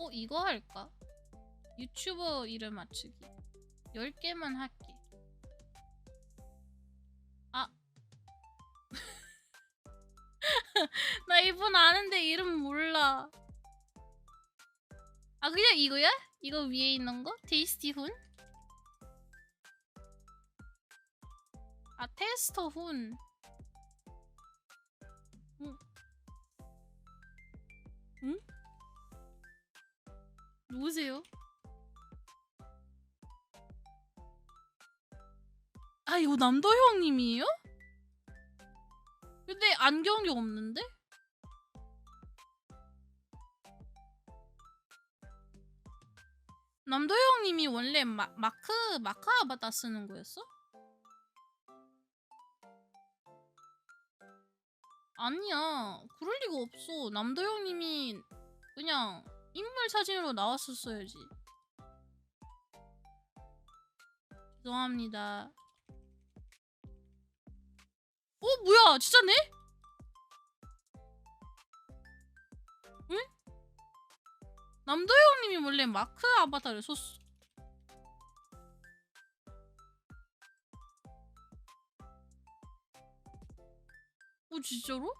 어 이거 할까? 유튜버 이름 맞추기 10개만 할게 아 나 이분 아는데 이름 몰라 아 그냥 이거야? 이거 위에 있는 거? 테이스티 훈? 아 테스터 훈 응? 응? 누구세요? 아 이거 남도 형님이에요? 근데 안경이 없는데? 남도 형님이 원래 마, 마크 마크 아바타 쓰는 거였어? 아니야 그럴 리가 없어 남도 형님이 그냥 인물 사진으로 나왔었어야지 죄송합니다 어 뭐야 진짜네? 응? 남도형님이 원래 마크 아바타를 썼어 어 진짜로?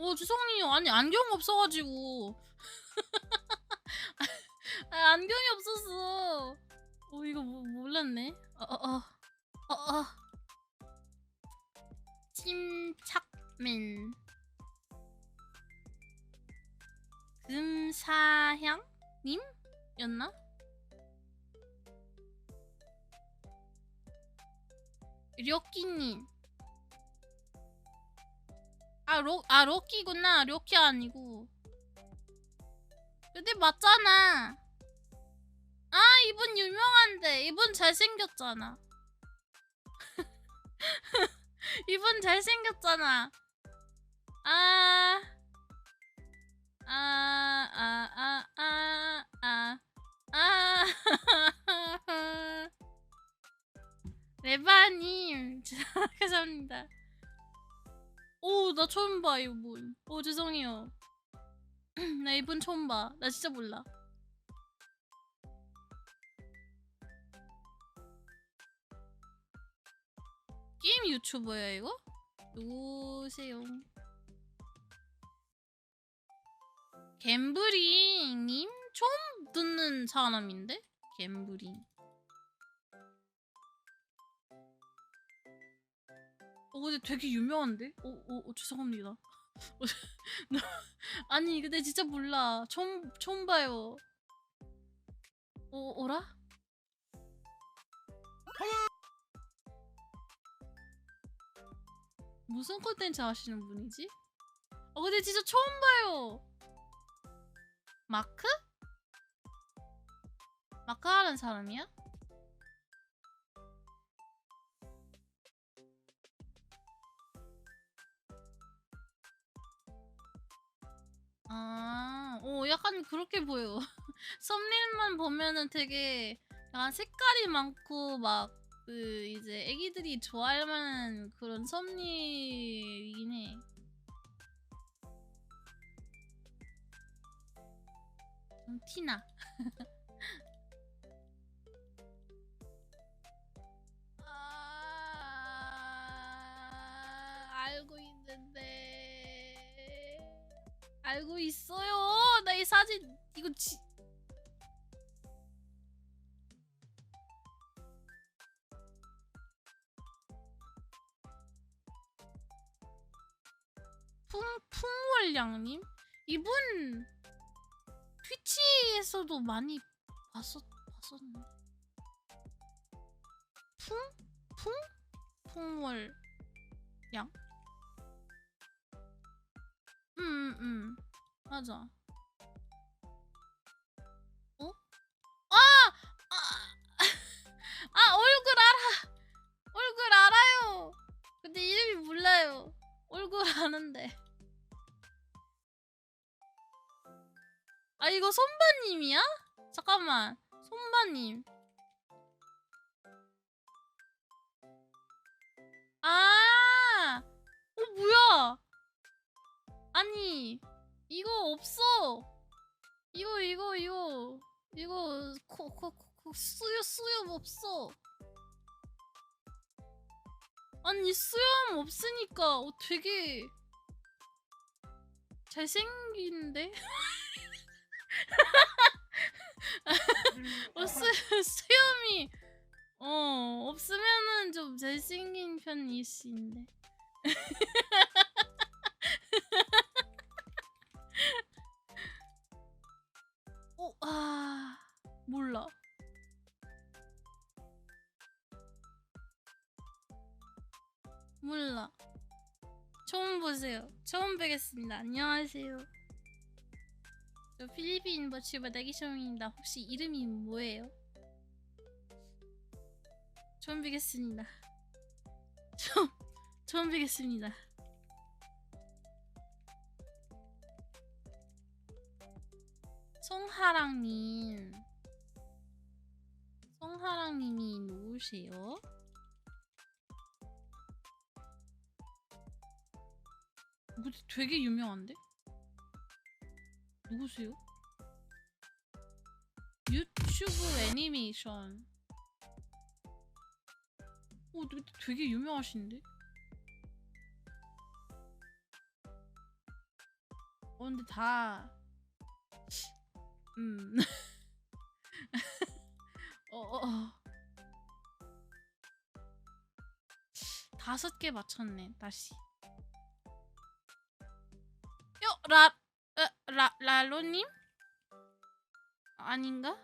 어 죄송해요. 아니 안경 없어가지고. 아, 안경이 없었어. 어 이거 뭐, 몰랐네. 어어어. 어어. 침착맨. 금사향 님? 였나? 료끼님 아, 로, 아, 로키구나. 로키 아니고. 근데 맞잖아. 아, 이분 유명한데. 이분 잘생겼잖아. 이분 잘생겼잖아. 아. 아, 아, 나 처음 봐, 이분. 오, 죄송해요. 나 이분 처음 봐. 나 진짜 몰라. 게임 유튜버야, 이거? 누구세요? 갬브링님? 처음 듣는 사람인데? 갬브링. 어 근데 되게 유명한데? 어, 어, 어 죄송합니다. 아니 근데 진짜 몰라. 처음 처음 봐요. 어 어라? 무슨 콘텐츠 하시는 분이지? 어 근데 진짜 처음 봐요. 마크? 마크 하는 사람이야? 아, 오, 약간 그렇게 보여. 썸네일만 보면은 되게 약간 색깔이 많고 막 그 이제 애기들이 좋아할 만한 그런 썸네일이긴 해. 좀 티나. 알고 있어요. 나 이 사진 이거 지... 풍 풍월량님 이분 트위치에서도 많이 봤었 봤었는데 풍풍 풍월 양? 음, 음. 맞아. 어? 아! 아! 아, 얼굴 알아! 얼굴 알아요! 근데 이름이 몰라요. 얼굴 아는데. 아, 이거 손바님이야? 잠깐만. 손바님. 아! 어, 뭐야! 아니 이거 없어. 이거 이거 이거 이거 코코 코, 수염 수염 없어. 아니 수염 없으니까 어, 되게 잘생긴데? 어, 수, 수염이 어 없으면은 좀 잘생긴 편이신데. 아 몰라. 몰라. 처음 보세요. 처음 뵙겠습니다. 안녕하세요. 저 필리핀 버치바 나기쇼입니다. 혹시 이름이 뭐예요? 처음 뵙겠습니다. 처음 처음 뵙겠습니다. 송하랑님, 송하랑님이 누구세요? 근데 되게 유명한데? 누구세요? 유튜브 애니메이션. 어, 근데 되게 유명하신데? 어, 근데 다, 음. 어, 어, 어. 다섯 개 맞췄네, 다시. 요, 라, 어, 라, 라로님? 아닌가?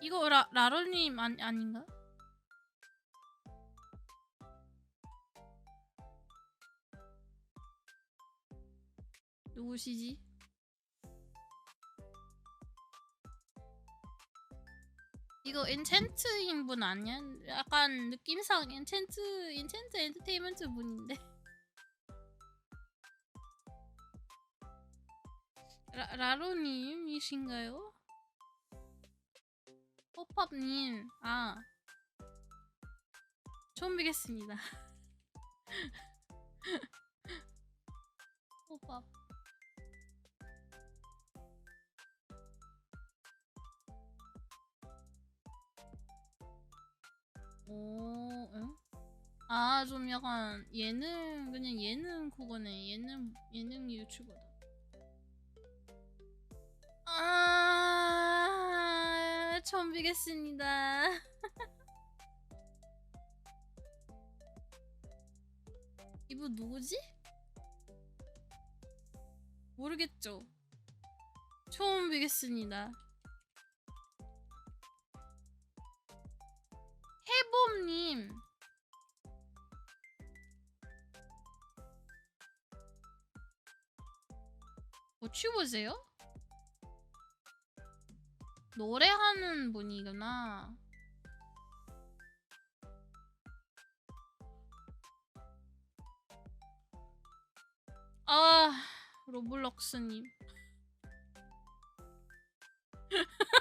이거 라, 라로님 아니, 아닌가? 누구시지? 이거 엔챈트인 분 아니야? 약간 느낌상 엔챈트 엔챈트 엔터테인먼트 분인데 라, 라로님이신가요? 호팝님 아 처음 뵙겠습니다 호팝 오, 응? 아, 좀 약간 예능 그냥 예능 그거네. 예능 예능 유튜버다. 아, 처음 뵙겠습니다. 이분 누구지? 모르겠죠. 처음 뵙겠습니다. 해봄님. 뭐 튜브세요? 노래하는 분이구나. 아, 로블록스님.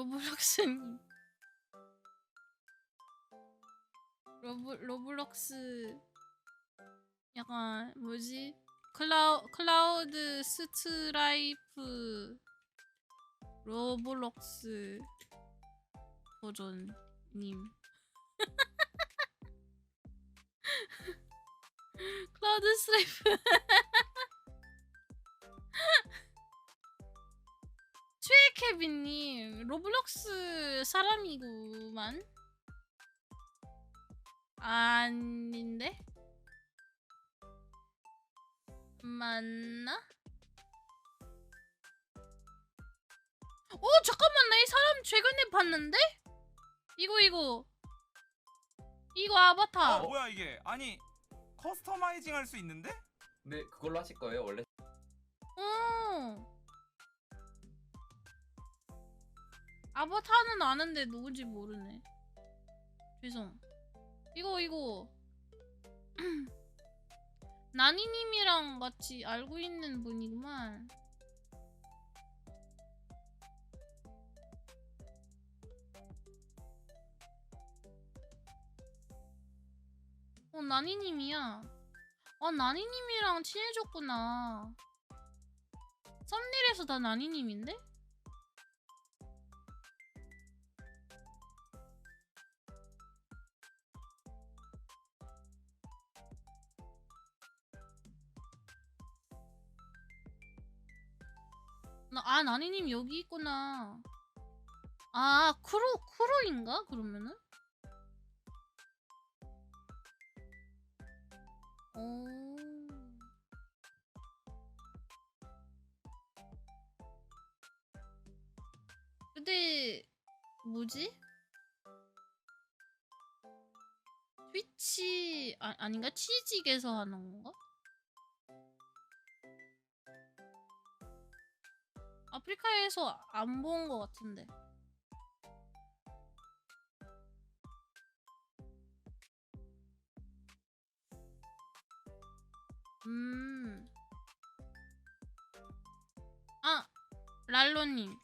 로블록스님. 로블 로블록스 약간 뭐지? 클라우 클라우드 스트라이프 로블록스 버전님. 클라우드 스트라이프. 최케빈님 로블록스 사람이구만. 아닌데? 맞나? 어 잠깐만 나 이 사람 최근에 봤는데? 이거 이거 이거 아바타 어, 뭐야 이게? 아니 커스터마이징 할 수 있는데? 네, 그걸로 하실 거예요, 원래? 어 아바타는 아는데 누군지 모르네. 죄송. 이거 이거. 나니님이랑 같이 알고 있는 분이구만. 어 나니님이야. 아 나니님이랑 친해졌구나. 썸닐에서 다 나니님인데? 아 나니님 여기 있구나. 아 크루 크루인가 그러면은? 오. 근데 뭐지? 트위치 아, 아닌가? 치직에서 하는 건가? 아프리카에서 안 본 것 같은데. 음. 아, 랄로님.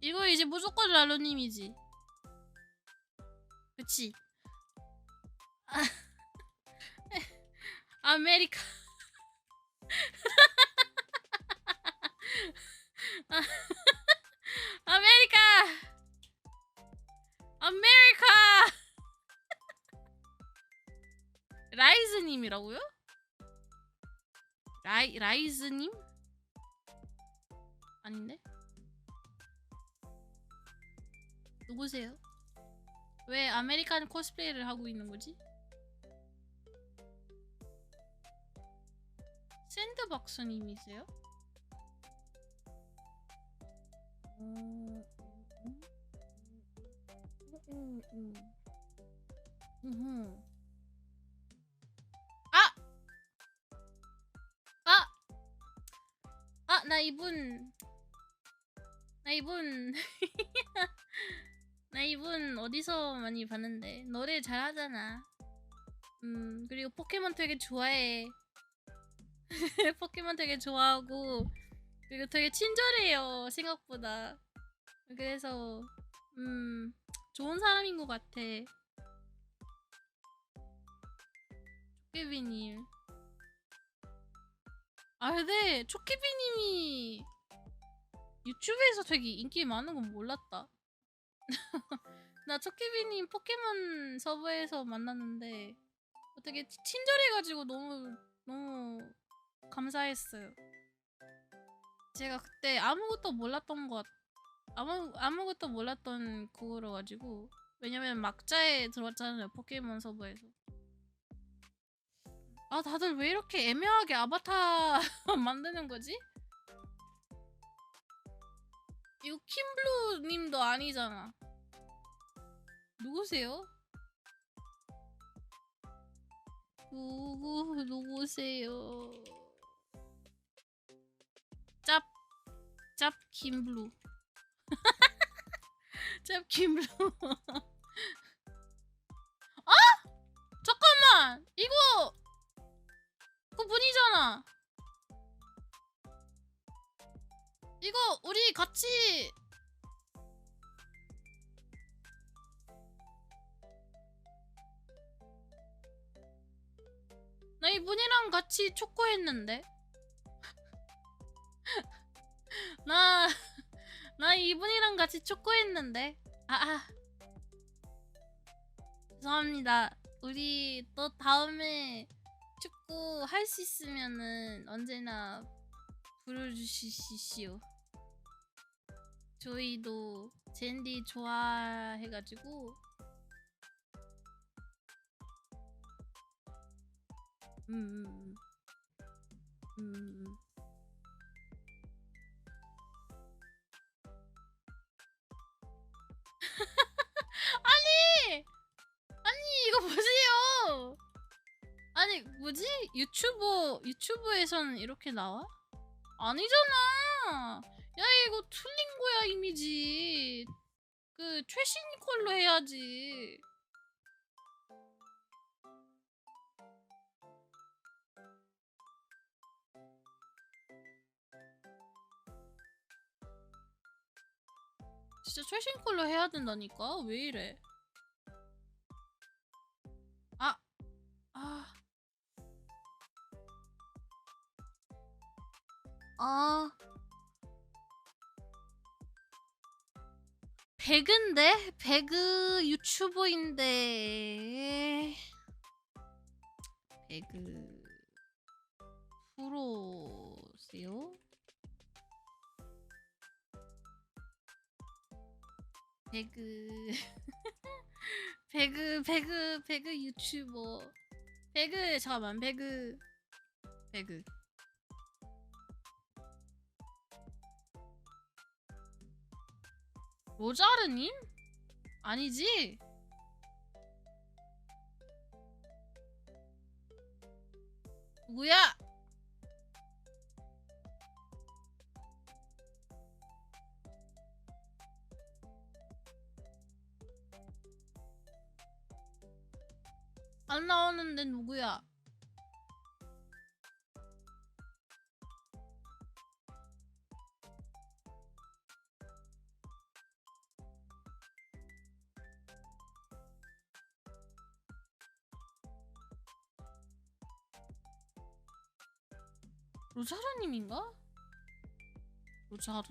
이거 이제 무조건 랄로님이지. 그치? 아, 아메리카. 아, 아메리카. 아메리카. 라이즈님이라고요? 라이 라이즈님? 아닌데? 누구세요? 왜 아메리칸 코스프레이를 하고 있는 거지? 샌드박스님이세요? 음, 음, 음. 아! 아! 아, 나 이분 나 이분 나 이분 어디서 많이 봤는데 노래 잘하잖아. 음 그리고 포켓몬 되게 좋아해. 포켓몬 되게 좋아하고 그리고 되게 친절해요 생각보다. 그래서 음 좋은 사람인 것 같아. 초케비님. 아 근데 초케비님이 유튜브에서 되게 인기 많은 건 몰랐다. 나 초키비님 포켓몬 서버에서 만났는데 어떻게 치- 친절해가지고 너무 너무 감사했어요. 제가 그때 아무것도 몰랐던 것 아무 아무것도 몰랐던 그거로 가지고 왜냐면 막자에 들어왔잖아요 포켓몬 서버에서. 아 다들 왜 이렇게 애매하게 아바타 만드는 거지? 이거 킴블루 님도 아니잖아. 누구세요? 누구 누구세요? 짭 김블루. 짭 김블루. 아! 잠깐만! 이거 그분이잖아. 이거 우리 같이 나 이분이랑 같이 축구했는데 같이 축구했는데. 아, 아. 죄송합니다. 우리 또 다음에 축구 할 수 있으면은 언제나 부르주시시오. 저희도 젠디 좋아해가지고. 음, 음, 음, 보세요. 아니 뭐지? 유튜브 유튜브에서는 이렇게 나와? 아니잖아. 야 이거 틀린 거야 이미지. 그 최신 걸로 해야지. 진짜 최신 걸로 해야 된다니까 왜 이래? 아 배그인데? 배그 유튜버인데. 배그 프로세요? 배그. 배그 배그 배그 유튜버. 배그 잠깐만 배그. 배그 로자르님? 아니지? 누구야? 안 나오는데 누구야? 로자르님인가? 로자르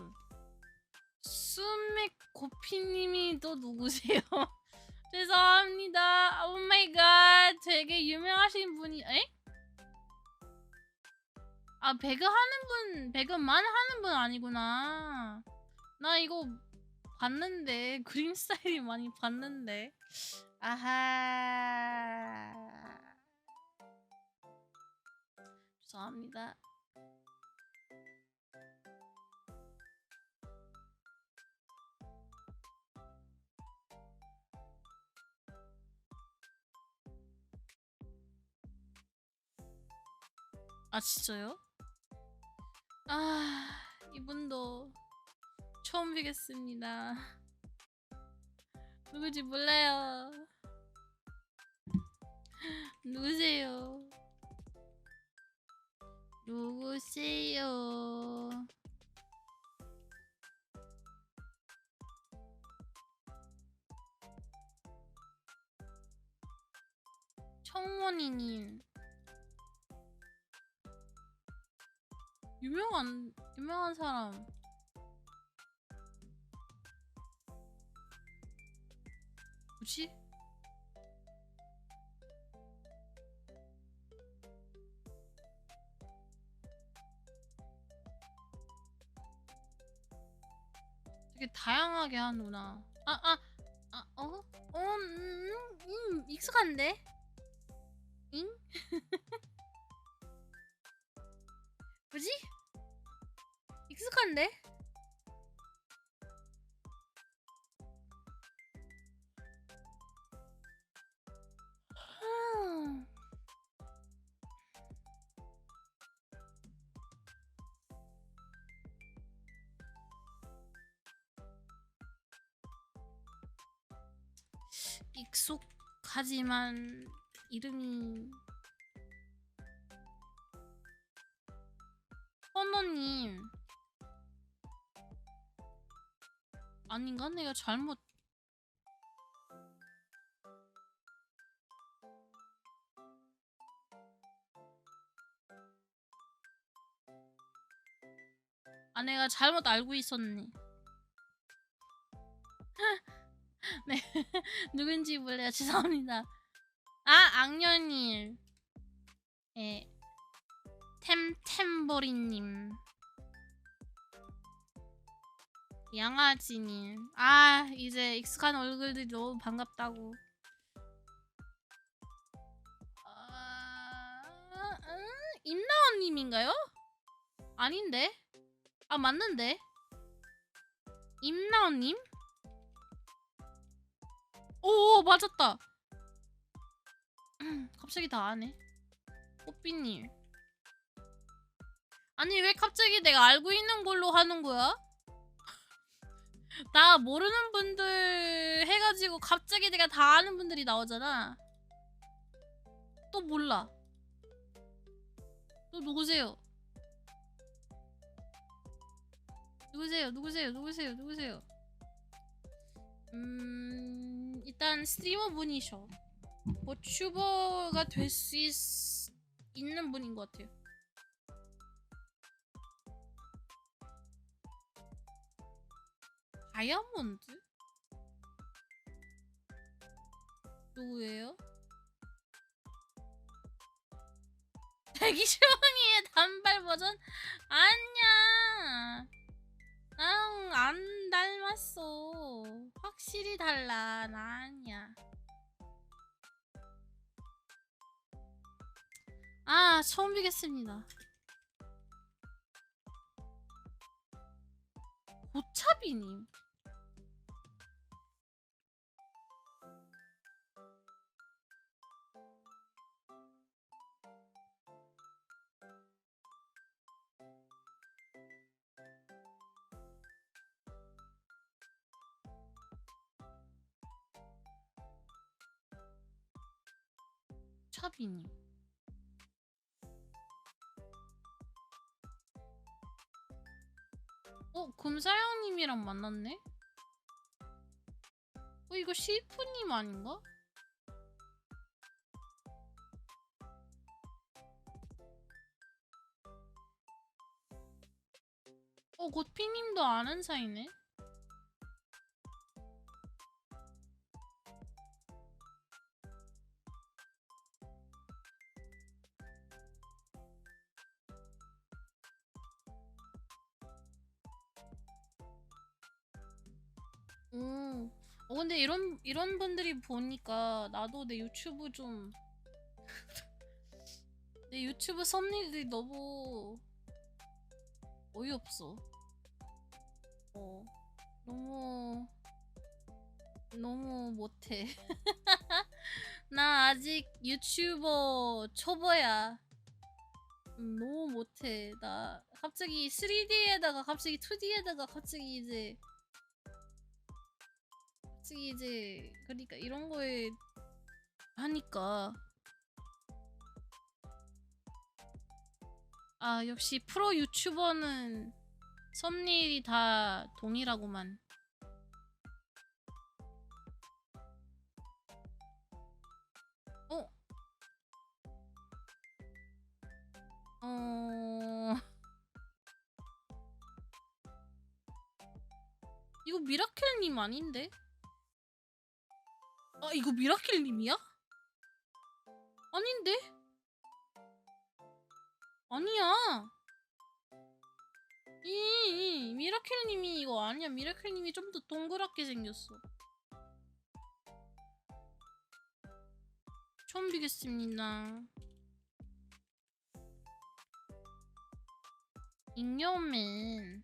스맥 고피님이 또 누구세요? 죄송합니다. 오 마이 갓. 되게 유명하신 분이 에? 아, 배그 하는 분, 배그만 하는 분 아니구나. 나 이거 봤는데 그림 스타일이 많이 봤는데. 아하. 죄송합니다. 아 진짜요? 아 이분도 처음 뵙겠습니다. 누구지 몰라요. 누구세요? 누구세요? 청원이님 유명한 유명한 사람 뭐지? 되게 다양하게 하는구나. 아, 아, 아, 어? 어, 음, 음, 익숙한데? 잉? 음. 익숙하지만 이름이 헌호님 아닌가? 내가 잘못. 아 내가 잘못 알고 있었네. 네. 누군지 몰라요. 죄송합니다. 아 악녀님. 예. 템템버리님 양아지님. 아 이제 익숙한 얼굴들이 너무 반갑다고. 아, 음, 임나원님인가요? 아닌데? 아 맞는데? 임나원님? 오 맞았다. 갑자기 다 아네. 뽀삐님. 아니 왜 갑자기 내가 알고 있는 걸로 하는 거야? 나 모르는 분들 해가지고 갑자기 내가 다 아는 분들이 나오잖아. 또 몰라. 또 누구세요? 누구세요? 누구세요? 누구세요? 누구세요? 음 일단 스트리머 분이셔. 뭐 튜버가 될 수 있는 분인 것 같아요. 다이아몬드? 누구예요? 대기쇼왕이의 단발 버전? 아니야. 나랑 안 닮았어. 확실히 달라. 나 아니야. 아, 처음 뵙겠습니다. 고차비님. 차비님. 어, 금사양님이랑 만났네? 어, 이거 시프님 아닌가? 어, 고피님도 아는 사이네? 오. 어 근데 이런 이런 분들이 보니까 나도 내 유튜브 좀 내 유튜브 썸네일들이 너무 어이없어. 어. 너무 너무 못해. 나 아직 유튜버 초보야. 음, 너무 못해. 나 갑자기 3D에다가 갑자기 2D에다가 갑자기 이제 솔직히 이제 그러니까 이런 거에 하니까 아 역시 프로 유튜버는 썸네일이 다 동일하구만 어? 어... 이거 미라클님 아닌데? 아 이거 미라클님이야? 아닌데? 아니야. 이, 이 미라클님이 이거 아니야. 미라클님이 좀 더 동그랗게 생겼어. 처음 뵙겠습니다. 잉여맨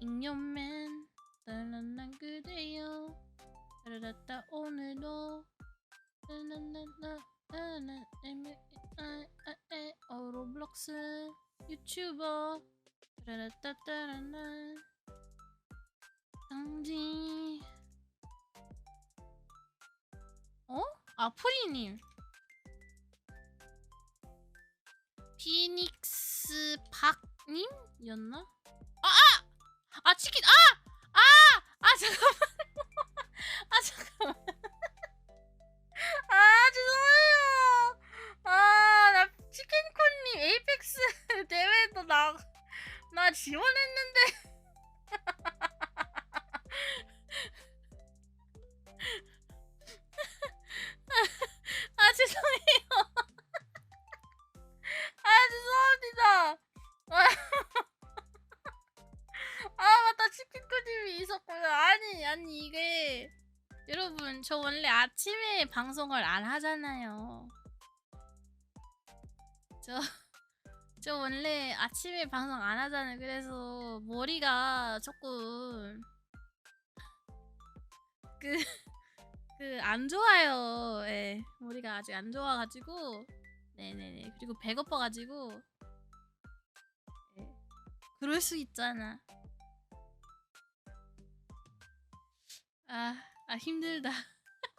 잉여맨 따란난 그대여 따라라따 오늘도 나나나나 나나 에메 아아에 어 로블록스 유튜버 따라라따따라나 당지 어? 아 프리님 피닉스 박님이었나? 아! 아! 아 치킨 아! 아! 아 잠깐만 아 잠깐만. 아 죄송해요. 아나 치킨콘님 에이펙스 대회도 나나 지원했는데 아침에 방송을 안 하잖아요. 저, 저 원래 아침에 방송 안 하잖아요. 그래서 머리가 조금 그 그 안 좋아요. 예 머리가 아직 안 좋아가지고. 네네네. 그리고 배고파가지고. 예. 그럴 수 있잖아. 아, 아 힘들다.